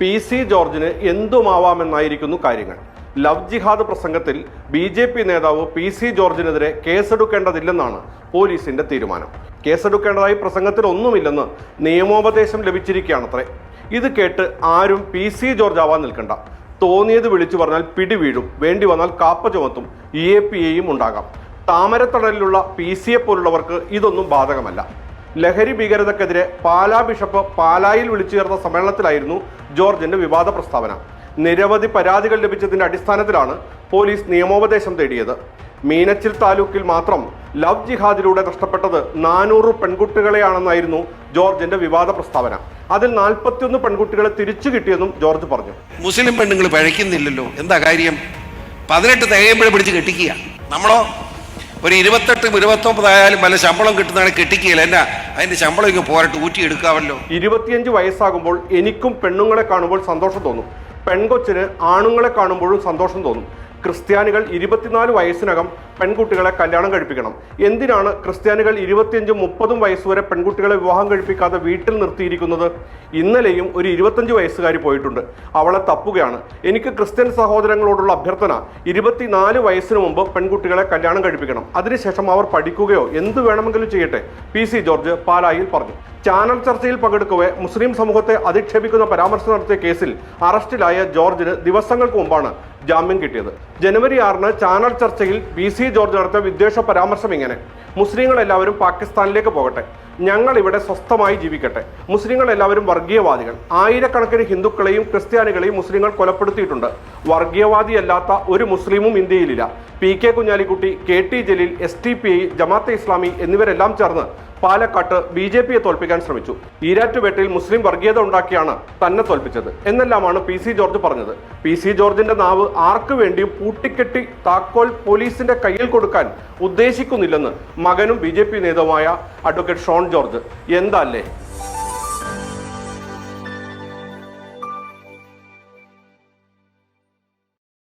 P C ജോർജിന് എന്തുമാവാമെന്നായിരിക്കുന്നു കാര്യങ്ങൾ. Love ജിഹാദ് പ്രസംഗത്തിൽ ബി ജെ പി നേതാവ് പി സി ജോർജിനെതിരെ കേസെടുക്കേണ്ടതില്ലെന്നാണ് പോലീസിന്റെ തീരുമാനം. കേസെടുക്കേണ്ടതായി പ്രസംഗത്തിൽ ഒന്നുമില്ലെന്ന് നിയമോപദേശം ലഭിച്ചിരിക്കുകയാണത്രേ. ഇത് കേട്ട് ആരും പി സി ജോർജ് ആവാൻ നിൽക്കണ്ട. തോന്നിയത് വിളിച്ചു പറഞ്ഞാൽ പിടി വീഴും. വേണ്ടി വന്നാൽ കാപ്പ ചുമത്തും. ഇ എ പി എയും ഉണ്ടാകാം. താമരത്തണലിലുള്ള പി സിയെ പോലുള്ളവർക്ക് ഇതൊന്നും ബാധകമല്ല. ലഹരി ഭീകരതക്കെതിരെ പാലാ ബിഷപ്പ് പാലായിൽ വിളിച്ചു ചേർന്ന സമ്മേളനത്തിലായിരുന്നു ജോർജിന്റെ വിവാദ പ്രസ്താവന. നിരവധി പരാതികൾ ലഭിച്ചതിന്റെ അടിസ്ഥാനത്തിലാണ് പോലീസ് നിയമോപദേശം തേടിയത്. മീനച്ചിൽ താലൂക്കിൽ മാത്രം ലവ് ജിഹാദിലൂടെ നഷ്ടപ്പെട്ടത് നാനൂറ് പെൺകുട്ടികളെയാണെന്നായിരുന്നു ജോർജിന്റെ വിവാദ പ്രസ്താവന. അതിൽ നാൽപ്പത്തിയൊന്ന് പെൺകുട്ടികളെ തിരിച്ചു കിട്ടിയെന്നും ജോർജ് പറഞ്ഞു. മുസ്ലിം പെണ്ണുങ്ങൾ പഴയ്ക്കുന്നില്ലല്ലോ. എന്താ കാര്യം? പതിനെട്ട് തികയുമ്പോഴേ പിടിച്ച് കെട്ടിക്കുക. നമ്മളോ? ഒരു ഇരുപത്തെട്ടും ഇരുപത്തൊമ്പതായാലും വല്ല ശമ്പളം കിട്ടുന്നതാണ് കെട്ടിക്കുകയില്ല എന്നാ? അതിന്റെ ശമ്പളം ഇങ്ങ് പോരട്ട് ഊറ്റി എടുക്കാമല്ലോ. ഇരുപത്തിയഞ്ച് വയസ്സാകുമ്പോൾ എനിക്കും പെണ്ണുങ്ങളെ കാണുമ്പോൾ സന്തോഷം തോന്നും. പെൺകൊച്ചിന് ആണുങ്ങളെ കാണുമ്പോഴും സന്തോഷം തോന്നും. ക്രിസ്ത്യാനികൾ ഇരുപത്തിനാല് വയസ്സിനകം പെൺകുട്ടികളെ കല്യാണം കഴിപ്പിക്കണം. എന്തിനാണ് ക്രിസ്ത്യാനികൾ ഇരുപത്തിയഞ്ചും മുപ്പതും വയസ്സ് വരെ പെൺകുട്ടികളെ വിവാഹം കഴിപ്പിക്കാതെ വീട്ടിൽ നിർത്തിയിരിക്കുന്നത്? ഇന്നലെയും ഒരു ഇരുപത്തഞ്ച് വയസ്സുകാരി പോയിട്ടുണ്ട്. അവളെ തപ്പുകയാണ്. എനിക്ക് ക്രിസ്ത്യൻ സഹോദരങ്ങളോടുള്ള അഭ്യർത്ഥന ഇരുപത്തിനാല് വയസ്സിന് മുമ്പ് പെൺകുട്ടികളെ കല്യാണം കഴിപ്പിക്കണം. അതിനുശേഷം അവർ പഠിക്കുകയോ എന്ത് വേണമെങ്കിലും ചെയ്യട്ടെ പി സി ജോർജ് പാലായിൽ പറഞ്ഞു. ചാനൽ ചർച്ചയിൽ പങ്കെടുക്കവെ മുസ്ലിം സമൂഹത്തെ അധിക്ഷേപിക്കുന്ന പരാമർശം നടത്തിയ കേസിൽ അറസ്റ്റിലായ ജോർജിന് ദിവസങ്ങൾക്ക് മുമ്പാണ് ജാമ്യം കിട്ടിയത്. ജനുവരി ആറിന് ചാനൽ ചർച്ചയിൽ പി സി ജോർജ് നടത്തിയ വിദ്വേഷ പരാമർശം ഇങ്ങനെ. മുസ്ലിങ്ങൾ എല്ലാവരും പാകിസ്ഥാനിലേക്ക് പോകട്ടെ. ഞങ്ങൾ ഇവിടെ സ്വസ്ഥമായി ജീവിക്കട്ടെ. മുസ്ലിങ്ങൾ എല്ലാവരും വർഗീയവാദികൾ. ആയിരക്കണക്കിന് ഹിന്ദുക്കളെയും ക്രിസ്ത്യാനികളെയും മുസ്ലിങ്ങൾ കൊലപ്പെടുത്തിയിട്ടുണ്ട്. വർഗീയവാദിയല്ലാത്ത ഒരു മുസ്ലിമും ഇന്ത്യയിലില്ല. P K Kunhalikutty K T Jaleel S T P I Jamaat Islami എന്നിവരെല്ലാം ചേർന്ന് പാലക്കാട്ട് ബി ജെ പിയെ തോൽപ്പിക്കാൻ ശ്രമിച്ചു. ഈരാറ്റുപേട്ടയിൽ മുസ്ലിം വർഗീയത ഉണ്ടാക്കിയാണ് തന്നെ തോൽപ്പിച്ചത്. എന്നെല്ലാമാണ് പി സി ജോർജ് പറഞ്ഞത്. പി സി ജോർജിന്റെ നാവ് ആർക്കു വേണ്ടിയും പൂട്ടിക്കെട്ടി താക്കോൽ പോലീസിന്റെ കയ്യിൽ കൊടുക്കാൻ ഉദ്ദേശിക്കുന്നില്ലെന്ന് മകനും ബി നേതാവുമായ അഡ്വക്കേറ്റ് ഷോൺ ജോർജ്. എന്താ അല്ലേ?